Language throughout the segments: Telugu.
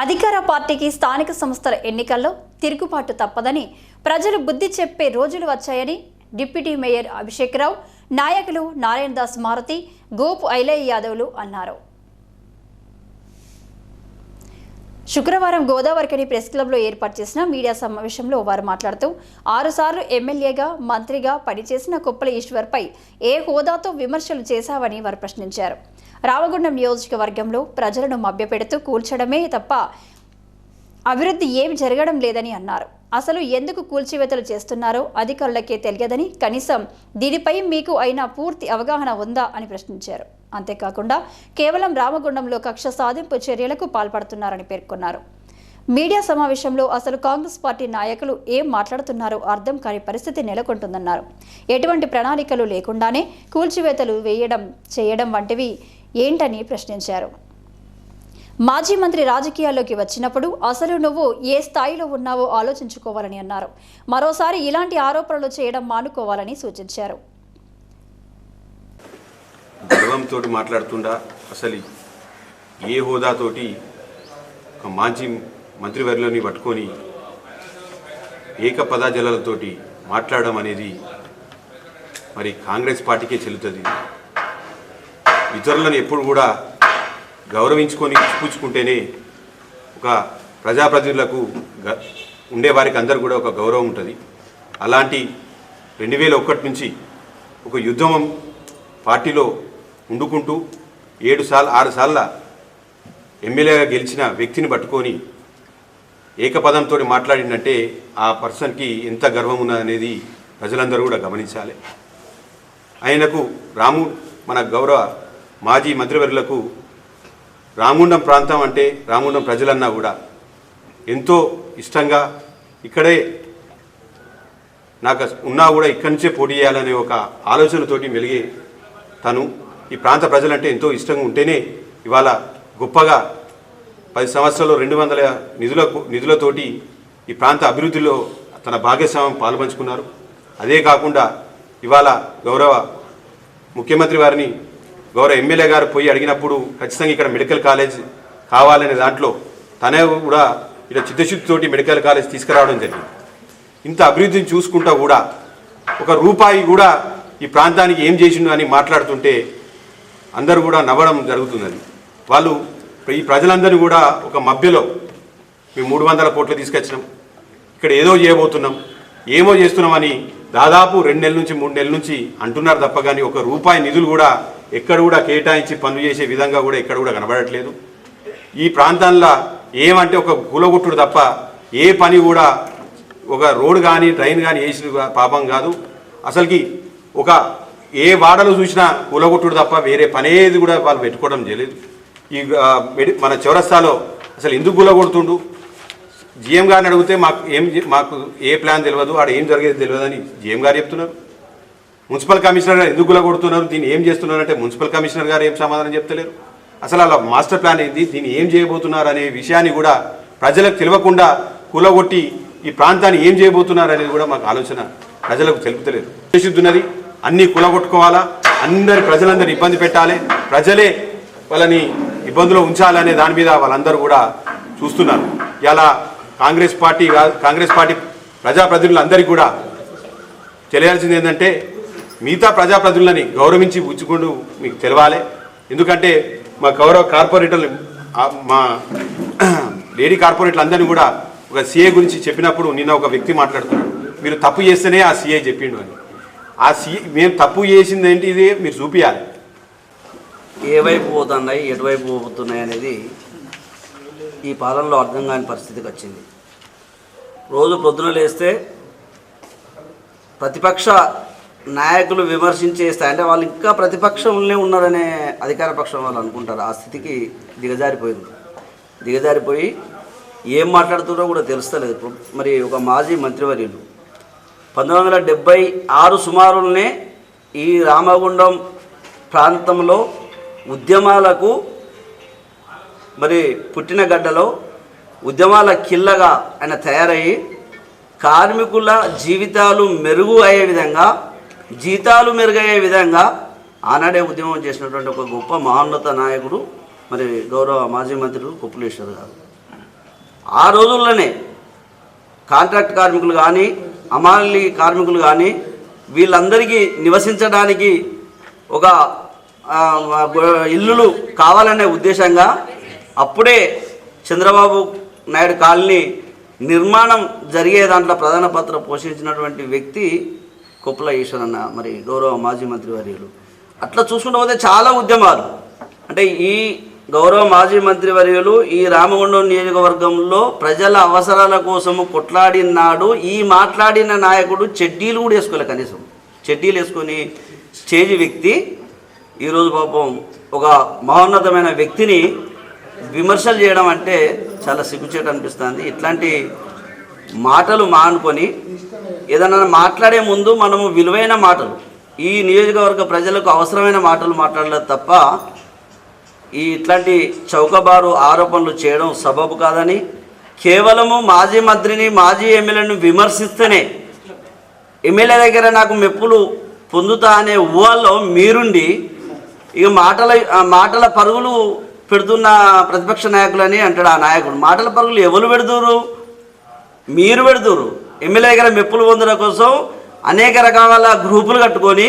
అధికార పార్టీకి స్థానిక సంస్థల ఎన్నికల్లో తిరుగుబాటు తప్పదని ప్రజలు బుద్ధి చెప్పే రోజులు వచ్చాయని డిప్యూటీ మేయర్ అభిషేక్ రావు నాయకులు నారాయణ దాస్ మారుతి గోపు ఐలయ్య యాదవ్లు అన్నారు. శుక్రవారం గోదావరికని ప్రెస్ క్లబ్లో ఏర్పాటు చేసిన మీడియా సమావేశంలో వారు మాట్లాడుతూ ఆరుసార్లు ఎమ్మెల్యేగా మంత్రిగా పనిచేసిన కుప్పల ఈశ్వర్పై ఏ హోదాతో విమర్శలు చేశావని వారు ప్రశ్నించారు. రామగుండం నియోజకవర్గంలో ప్రజలను మభ్యపెడుతూ కూల్చడమే తప్ప అభివృద్ధి ఏమి జరగడం లేదని అన్నారు. అసలు ఎందుకు కూల్చివేతలు చేస్తున్నారో అధికారులకే తెలియదని కనీసం దీనిపై మీకు అయినా పూర్తి అవగాహన ఉందా అని ప్రశ్నించారు. అంతేకాకుండా కేవలం రామగుండంలో కక్ష సాధింపు చర్యలకు పాల్పడుతున్నారని పేర్కొన్నారు. మీడియా సమావేశంలో అసలు కాంగ్రెస్ పార్టీ నాయకులు ఏం మాట్లాడుతున్నారో అర్థం కాని పరిస్థితి నెలకొంటుందన్నారు. ఎటువంటి ప్రణాళికలు లేకుండానే కూల్చివేతలు వేయడం చేయడం వంటివి ఏంటని ప్రశ్నించారు. మాజీ మంత్రి రాజకీయాల్లోకి వచ్చినప్పుడు అసలు నువ్వు ఏ స్థాయిలో ఉన్నావో ఆలోచించుకోవాలని అన్నారు. మరోసారి ఇలాంటి ఆరోపణలు చేయడం మానుకోవాలని సూచించారు. గర్వంతో మాట్లాడుతుండా? అసలు ఏ హోదాతోటి ఒక మాజీ మంత్రివర్యులని పట్టుకొని ఏక పదాజలాలతోటి మాట్లాడడం అనేది మరి కాంగ్రెస్ పార్టీకే చెల్లుతుంది. ఇతరులను ఎప్పుడు కూడా గౌరవించుకొని ఇచ్చిపుచ్చుకుంటేనే ఒక ప్రజాప్రతినిధులకు ఉండేవారికి ఉండే వారికి అందరు కూడా ఒక గౌరవం ఉంటుంది. అలాంటి రెండు వేల ఒకటి నుంచి ఒక యుద్ధం పార్టీలో ఉండుకుంటూ ఏడు సార్లు ఆరు సార్ల ఎమ్మెల్యేగా గెలిచిన వ్యక్తిని పట్టుకొని ఏకపదంతో మాట్లాడిందంటే ఆ పర్సన్కి ఎంత గర్వం ఉన్నదనేది ప్రజలందరూ కూడా గమనించాలి. ఆయనకు రాము మన గౌరవ మాజీ మంత్రివర్యులకు రామగుండం ప్రాంతం అంటే రామగుండం ప్రజలన్నా కూడా ఎంతో ఇష్టంగా ఇక్కడే నాకు ఉన్నా కూడా ఇక్కడి నుంచే పోటీ చేయాలనే ఒక ఆలోచనతోటి మెలిగే తను. ఈ ప్రాంత ప్రజలంటే ఎంతో ఇష్టంగా ఉంటేనే ఇవాళ గొప్పగా పది సంవత్సరాలు రెండు వందల నిధుల నిధులతోటి ఈ ప్రాంత అభివృద్ధిలో తన భాగస్వామ్యం పాల్పంచుకున్నారు. అదే కాకుండా ఇవాళ గౌరవ ముఖ్యమంత్రి వారిని గౌరవ ఎమ్మెల్యే గారు పోయి అడిగినప్పుడు ఖచ్చితంగా ఇక్కడ మెడికల్ కాలేజ్ కావాలనే దాంట్లో తనే కూడా ఇక్కడ చిత్తశుద్ధితోటి మెడికల్ కాలేజ్ తీసుకురావడం జరిగింది. ఇంత అభివృద్ధిని చూసుకుంటా కూడా ఒక రూపాయి కూడా ఈ ప్రాంతానికి ఏం చేసిండు అని మాట్లాడుతుంటే అందరూ కూడా నవ్వడం జరుగుతున్నది. వాళ్ళు ఈ ప్రజలందరినీ కూడా ఒక మభ్యలో మేము మూడు వందల కోట్లు తీసుకొచ్చినాం. ఇక్కడ ఏదో చేయబోతున్నాం ఏమో చేస్తున్నామని దాదాపు రెండు నెలల నుంచి మూడు నెలల నుంచి అంటున్నారు తప్ప కానీ ఒక రూపాయి నిధులు కూడా ఎక్కడ కూడా కేటాయించి పనులు చేసే విధంగా కూడా ఎక్కడ కూడా కనబడట్లేదు. ఈ ప్రాంతంలో ఏమంటే ఒక గులగొట్టుడు తప్ప ఏ పని కూడా ఒక రోడ్ కానీ ట్రైన్ కానీ వేసిన పాపం కాదు. అసలుకి ఒక ఏ వాడలు చూసినా కూలగొట్టుడు తప్ప వేరే పనేది కూడా వాళ్ళు పెట్టుకోవడం చేయలేదు. ఈ మన చౌరస్తాలో అసలు ఎందుకు కూలగొడుతుండు జిఎం గారిని అడిగితే మాకు ఏం మాకు ఏ ప్లాన్ తెలియదు ఆడ ఏం జరిగేది తెలియదు అని జిఎం గారు చెప్తున్నారు. మున్సిపల్ కమిషనర్ గారు ఎందుకు కొడుతున్నారు దీన్ని ఏం చేస్తున్నారు అంటే మున్సిపల్ కమిషనర్ గారు ఏం సమాధానం చెప్తలేరు. అసలు అలా మాస్టర్ ప్లాన్ ఏంది? దీన్ని ఏం చేయబోతున్నారు అనే విషయాన్ని కూడా ప్రజలకు తెలియకుండా కూలగొట్టి ఈ ప్రాంతాన్ని ఏం చేయబోతున్నారు అనేది కూడా మాకు ఆలోచన ప్రజలకు తెలుపుతలేదు. ఉన్నది అన్ని కూలగొట్టుకోవాలా? అందరి ప్రజలందరినీ ఇబ్బంది పెట్టాలి. ప్రజలే వాళ్ళని ఇబ్బందులో ఉంచాలనే దాని మీద వాళ్ళందరూ కూడా చూస్తున్నారు. ఇలా కాంగ్రెస్ పార్టీ కాంగ్రెస్ పార్టీ ప్రజాప్రతినిధులందరికీ కూడా తెలియాల్సింది ఏంటంటే మిగతా ప్రజాప్రతినిధులని గౌరవించి పుచ్చుకుంటూ మీకు తెలవాలి. ఎందుకంటే మా గౌరవ కార్పొరేటర్లు మా లేడీ కార్పొరేటర్లు అందరినీ కూడా ఒక సీఏ గురించి చెప్పినప్పుడు నిన్న ఒక వ్యక్తి మాట్లాడుతున్నాడు. మీరు తప్పు చేస్తేనే ఆ సీఏ చెప్పిండు అని. ఆ సీఏ మేము తప్పు చేసింది ఏంటి ఇది మీరు చూపించాలి ఏ వైపు పోతున్నాయి ఎటువైపు పోతున్నాయి అనేది ఈ పాలనలో అర్థం కాని పరిస్థితికి వచ్చింది. రోజు పొద్దున లేస్తే ప్రతిపక్ష నాయకులు విమర్శించేస్తాయి అంటే వాళ్ళు ఇంకా ప్రతిపక్షంలోనే ఉన్నారనే అధికార పక్షం వాళ్ళు అనుకుంటారు. ఆ స్థితికి దిగజారిపోయింది. దిగజారిపోయి ఏం మాట్లాడుతున్నారో కూడా తెలుస్తలేదు. మరి ఒక మాజీ మంత్రివర్యులు పంతొమ్మిది వందల డెబ్బై ఆరు సుమారులనే ఈ రామగుండం ప్రాంతంలో ఉద్యమాలకు మరి పుట్టిన గడ్డలో ఉద్యమాల కిల్లగా ఆయన తయారయ్యి కార్మికుల జీవితాలు మెరుగు అయ్యే విధంగా జీతాలు మెరుగయ్యే విధంగా ఆనాడే ఉద్యమం చేసినటువంటి ఒక గొప్ప మహోన్నత నాయకుడు మరి గౌరవ మాజీ మంత్రులు కుప్పలేశ్వర్ గారు. ఆ రోజుల్లోనే కాంట్రాక్ట్ కార్మికులు కానీ అమాలి కార్మికులు కానీ వీళ్ళందరికీ నివసించడానికి ఒక ఇల్లులు కావాలనే ఉద్దేశంగా అప్పుడే చంద్రబాబు నాయుడు కాలనీ నిర్మాణం జరిగే దాంట్లో ప్రధాన పాత్ర పోషించినటువంటి వ్యక్తి కొప్పుల ఈశ్వరన్న మరి గౌరవ మాజీ మంత్రి వర్యులు అట్లా చూసుకుంటూ పోతే చాలా ఉద్యమాలు. అంటే ఈ గౌరవ మాజీ మంత్రి వర్యులు ఈ రామగుండం నియోజకవర్గంలో ప్రజల అవసరాల కోసము కొట్లాడినాడు ఈ మాట్లాడిన నాయకుడు చెడ్డీలు కూడా వేసుకోలే కనీసం. చెడ్డీలు వేసుకొని చేజి వ్యక్తి ఈరోజు పాపం ఒక మహోన్నతమైన వ్యక్తిని విమర్శలు చేయడం అంటే చాలా సిగ్గుచేట అనిపిస్తుంది. ఇట్లాంటి మాటలు మానుకొని ఏదైనా మాట్లాడే ముందు మనము విలువైన మాటలు ఈ నియోజకవర్గ ప్రజలకు అవసరమైన మాటలు మాట్లాడలేదు తప్ప ఈ ఇట్లాంటి చౌకబారు ఆరోపణలు చేయడం సబబు కాదని కేవలము మాజీ మంత్రిని మాజీ ఎమ్మెల్యేను విమర్శిస్తేనే ఎమ్మెల్యే దగ్గర నాకు మెప్పులు పొందుతా అనే ఊహల్లో మీరుండి ఇక మాటల మాటల పరుగులు పెడుతున్న ప్రతిపక్ష నాయకులని అంటాడు ఆ నాయకుడు. మాటల పరుగులు ఎవరు పెడుతురు మీరు పెడుతురు ఎమ్మెల్యే దగ్గర మెప్పులు పొందడం కోసం అనేక రకాల గ్రూపులు కట్టుకొని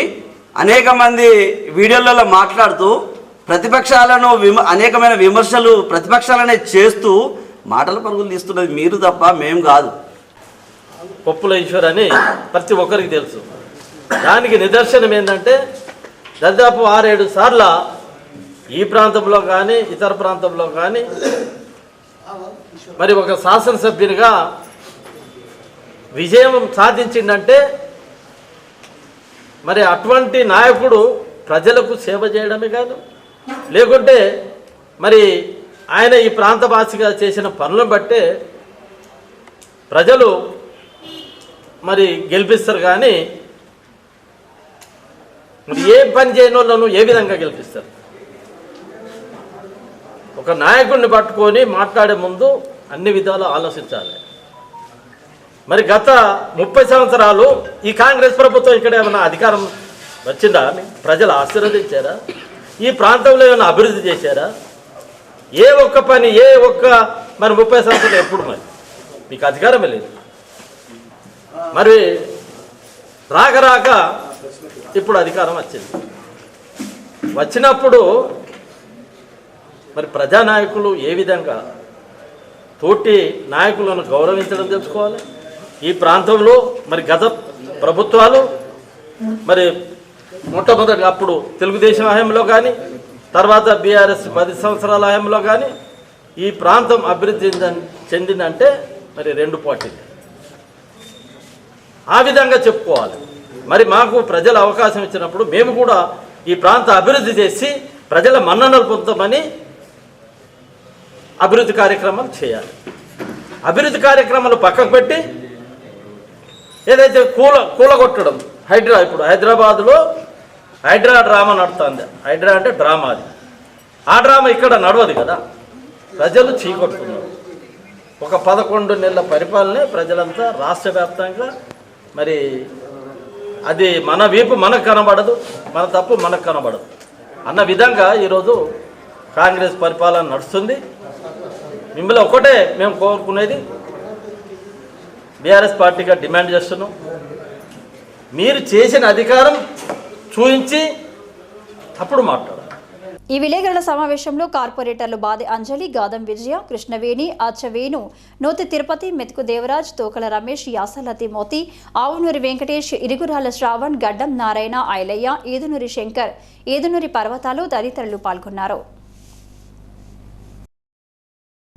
అనేక మంది వీడియోలలో మాట్లాడుతూ ప్రతిపక్షాలను విమ అనేకమైన విమర్శలు ప్రతిపక్షాలనే చేస్తూ మాటల పరుగులు తీస్తున్నది మీరు తప్ప మేము కాదు. పప్పుల ఈశ్వర్ అని ప్రతి ఒక్కరికి తెలుసు. దానికి నిదర్శనం ఏంటంటే దాదాపు ఆరేడు సార్ల ఈ ప్రాంతంలో కానీ ఇతర ప్రాంతంలో కానీ మరి ఒక శాసనసభ్యునిగా విజయం సాధించిందంటే మరి అటువంటి నాయకుడు ప్రజలకు సేవ చేయడమే కాదు. లేకుంటే మరి ఆయన ఈ ప్రాంతవాసిగా చేసిన పనులను బట్టే ప్రజలు మరి గెలిపిస్తారు కానీ మరి ఏ పని చేయని వాళ్ళను ఏ విధంగా గెలిపిస్తారు? ఒక నాయకుడిని పట్టుకొని మాట్లాడే ముందు అన్ని విధాలు ఆలోచించాలి. మరి గత ముప్పై సంవత్సరాలు ఈ కాంగ్రెస్ ప్రభుత్వం ఇక్కడ ఏమైనా అధికారం వచ్చిందా? ప్రజలు ఆశీర్వదించారా? ఈ ప్రాంతంలో ఏమైనా అభివృద్ధి చేశారా? ఏ ఒక్క పని ఏ ఒక్క మరి ముప్పై సంవత్సరాలు ఎప్పుడు మరి? మీకు అధికారమే లేదు. మరి రాక రాక ఇప్పుడు అధికారం వచ్చింది. వచ్చినప్పుడు మరి ప్రజానాయకులు ఏ విధంగా తోటి నాయకులను గౌరవించడం తెలుసుకోవాలి? ఈ ప్రాంతంలో మరి గత ప్రభుత్వాలు మరి మొట్టమొదటి అప్పుడు తెలుగుదేశం హయాంలో కానీ తర్వాత బీఆర్ఎస్ పది సంవత్సరాల హయాంలో కానీ ఈ ప్రాంతం అభివృద్ధి చెంద- చెందిందంటే మరి రెండు పార్టీలు. ఆ విధంగా చెప్పుకోవాలి. మరి మాకు ప్రజలు అవకాశం ఇచ్చినప్పుడు మేము కూడా ఈ ప్రాంత అభివృద్ధి చేసి ప్రజల మన్ననలు పొందమని అభివృద్ధి కార్యక్రమాలు చేయాలి. అభివృద్ధి కార్యక్రమాలు పక్కకు పెట్టి ఏదైతే కూల కూలగొట్టడం హైడ్రా ఇప్పుడు హైదరాబాద్లో హైడ్రా డ్రామా నడుస్తుంది హైడ్రా అంటే డ్రామా అది. ఆ డ్రామా ఇక్కడ నడవదు కదా. ప్రజలు చీకొట్టుకున్నారు. ఒక పదకొండు నెలల పరిపాలనే ప్రజలంతా రాష్ట్ర వ్యాప్తంగా మరి అది మన వీపు మనకు కనబడదు మన తప్పు మనకు కనబడదు. అన్న విధంగా ఈరోజు కాంగ్రెస్ పరిపాలన నడుస్తుంది. మిమ్మల్ని ఒకటే మేము కోరుకునేది బీఆర్ఎస్ పార్టీగా డిమాండ్ చేస్తున్నాం. మీరు చేసిన అధికారం చూపించి అప్పుడు మాట్లాడారు ఈ విలేకరుల సమావేశంలో కార్పొరేటర్లు బాది అంజలి గాదం విజయ కృష్ణవేణి అచ్చవేణు నోతి తిరుపతి మెతుకు దేవరాజ్ తోకల రమేష్ యాసలతి మోతి ఆవునూరి వెంకటేష్ ఇరుగురాల శ్రావణ్ గడ్డం నారాయణ ఐలయ్య ఏదునూరి శంకర్ ఏదునూరి పర్వతాలు తదితరులు పాల్గొన్నారు.